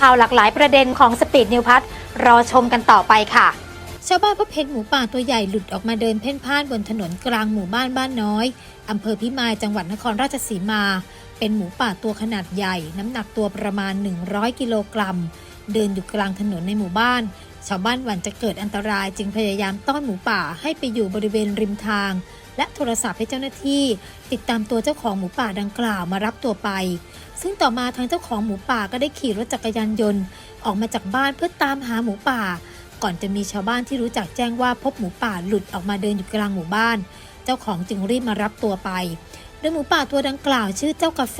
ข่าวหลากหลายประเด็นของสปีดนิวพัทรอชมกันต่อไปค่ะ ชาวบ้านพบเห็นหมูป่าตัวใหญ่หลุดออกมาเดินเพ่นพ่านบนถนนกลางหมู่บ้านบ้านน้อยอำเภอพิมายจังหวัดนครราชสีมา เป็นหมูป่าตัวขนาดใหญ่ น้ำหนักตัวประมาณ 100 กิโลกรัม เดินอยู่กลางถนนในหมู่บ้าน ชาวบ้านหวั่นจะเกิดอันตรายจึงพยายามต้อนหมูป่าให้ไปอยู่บริเวณริมทาง และโทรศัพท์ให้เจ้าหน้าที่ ติดตามตัวเจ้าของหมูป่าดังกล่าวมารับตัวไป ซึ่งต่อมาทางเจ้าของหมูป่าก็ได้ขี่รถจักรยานยนต์ ออกมาจากบ้านเพื่อตามหาหมูป่า ก่อนจะมีชาวบ้านที่รู้จักแจ้งว่าพบหมูป่าหลุดออกมาเดินอยู่กลางหมู่บ้าน เจ้าของจึงรีบมารับตัวไปโดยหมูป่าตัวดังกล่าวชื่อเจ้ากาแฟ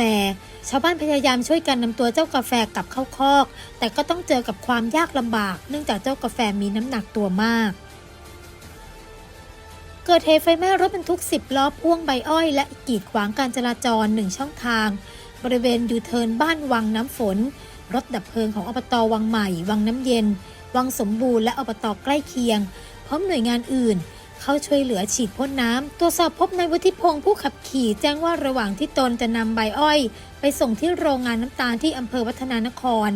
ชาวบ้านพยายามช่วยกันนำตัวเจ้ากาแฟกลับเข้าคอก แต่ก็ต้องเจอกับความยากลำบาก เนื่องจากเจ้ากาแฟมีน้ำหนักตัวมาก เกิดเหตุไฟไหม้รถบรรทุก 10 ล้อพ่วงใบอ้อย และกีดขวางการจราจรหนึ่งช่องทาง บริเวณยูเทิร์นบ้านวังน้ำฝน รถดับเพลิงของอบตวังใหม่ วังน้ำเย็น วังสมบูรณ์และอบตใกล้เคียง พร้อมหน่วยงานอื่น เข้าช่วยเหลือฉีดพ่นน้ำตรวจสอบพบนายวุฒิพงศ์ผู้ขับขี่ แจ้งว่าระหว่างที่ตนจะนำใบอ้อย ไปส่งที่โรงงานน้ำตาลที่อำเภอวัฒนานคร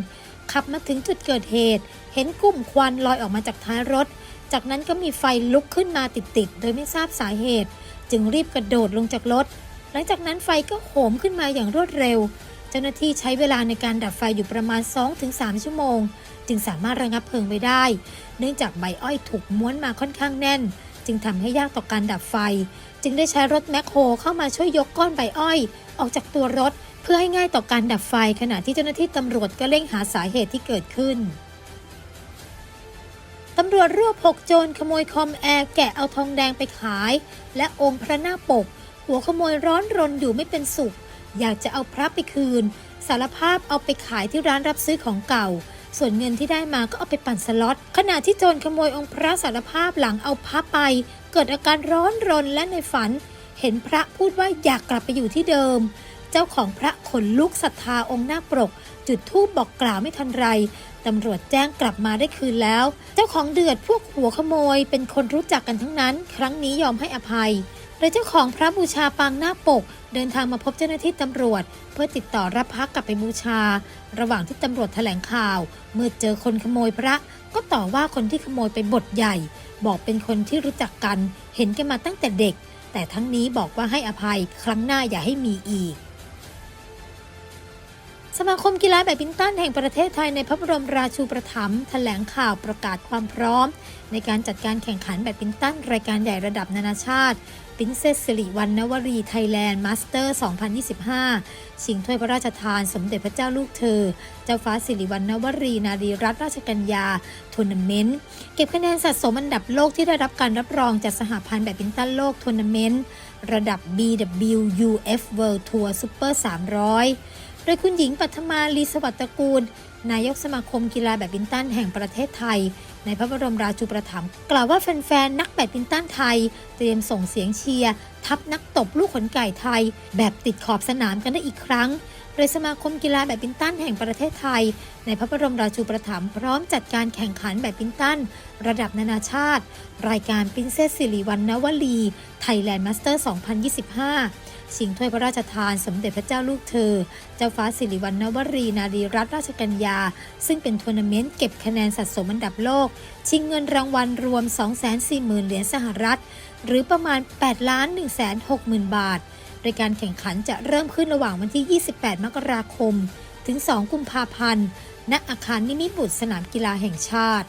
ขับมาถึงจุดเกิดเหตุ เห็นกลุ่มควันลอยออกมาจากท้ายรถ จากนั้นก็มีไฟลุกขึ้นมาติดๆ โดยไม่ทราบสาเหตุ จึงรีบกระโดดลงจากรถ หลังจากนั้นไฟก็โหมขึ้นมาอย่างรวดเร็ว เจ้าหน้าที่ใช้เวลาในการดับไฟอยู่ประมาณ 2-3 ชั่วโมง จึงสามารถระงับเพลิงไว้ได้ เนื่องจากใบอ้อยถูกม้วนมาค่อนข้างแน่น จึงทำให้ยากต่อการดับไฟ จึงได้ใช้รถแมคโครเข้ามาช่วยยกก้อนใบอ้อย ออกจากตัวรถ เพื่อให้ง่ายต่อการดับไฟ ขณะที่เจ้าหน้าที่ตำรวจก็เร่งหาสาเหตุที่เกิดขึ้น ตำรวจรวบหกโจรขโมยคอมแอร์แกะเอาทองแดงไปขาย และองค์พระหน้าปก หัวขโมยร้อนรนอยู่ไม่เป็นสุข อยากจะเอาพระไปคืน สารภาพเอาไปขายที่ร้านรับซื้อของเก่า ส่วนเงินที่ได้มาก็เอาไปปั่นสล็อตขณะที่โจรขโมยองค์พระสารภาพหลังเอาพระไป เกิดอาการร้อนรนและในฝัน เห็นพระพูดว่าอยากกลับไปอยู่ที่เดิม เจ้าของพระขนลุกศรัทธาองค์หน้าปก จุดธูปบอกกล่าวไม่ทันไรตำรวจแจ้งกลับมาได้คืนแล้ว เจ้าของเดือดพวกหัวขโมย เป็นคนรู้จักกันทั้งนั้น ครั้งนี้ยอมให้อภัยโดยเจ้าของพระบูชาปางหน้าปก เดินทางมาพบเจ้าหน้าที่ตำรวจ เพื่อติดต่อรับพระกลับไปบูชา ระหว่างที่ตำรวจแถลงข่าว เมื่อเจอคนขโมยพระ ก็ต่อว่าคนที่ขโมยไปบทใหญ่ บอกเป็นคนที่รู้จักกัน เห็นกันมาตั้งแต่เด็ก แต่ทั้งนี้บอกว่าให้อภัยครั้งหน้าอย่าให้มีอีก สมาคมกีฬาแบดมินตันแห่งประเทศไทยในพระบรมราชูปถัมภ์แถลงข่าวประกาศความพร้อม ในการจัดการแข่งขันแบดมินตันรายการใหญ่ระดับนานาชาติปินเซสสิริวัณณวรีไทยแลนด์มาสเตอร์ 2025 ชิงถ้วยพระราชทานสมเด็จพระเจ้าลูกเธอ เจ้าฟ้าสิริวัณณวรีนารีรัตนราชกัญญาทัวร์นาเมนต์ เก็บคะแนนสะสมอันดับโลกที่ได้รับการรับรองจากสหพันธ์แบดมินตันโลกทัวร์นาเมนต์ ระดับ BWUF World Tour Super 300 โดยคุณหญิงปัทมาลีสวัสดิ์ตระกูล นายกสมาคมกีฬาแบดมินตันแห่งประเทศไทย ในพระบรมราชูปถัมภ์กล่าวว่าแฟนๆ นักแบดมินตันไทย เตรียมส่งเสียงเชียร์ทัพนักตบลูกขนไก่ไทย แบบติดขอบสนามกันได้อีกครั้งโดยสมาคมกีฬาแบดมินตันแห่งประเทศไทย ในพระบรมราชูปถัมภ์พร้อมจัดการแข่งขันแบดมินตัน ระดับนานาชาติ รายการปรินเซสสิริวัณณวลีไทยแลนด์มาสเตอร์2025 ชิงถ้วยพระราชทานสมเด็จพระเจ้าลูกเธอ เจ้าฟ้าสิริวัณณวรีนารีรัตนราชกัญญา ซึ่งเป็นทัวร์นาเมนต์เก็บคะแนนสะสมอันดับโลก ชิงเงินรางวัลรวม 240,000 เหรียญสหรัฐ หรือประมาณ 8 ล้าน160,000บาท โดยการแข่งขันจะเริ่มขึ้นระหว่างวันที่ 28 มกราคม ถึง 2 กุมภาพันธ์ ณ อาคารนิมิตบุตรสนามกีฬาแห่งชาติ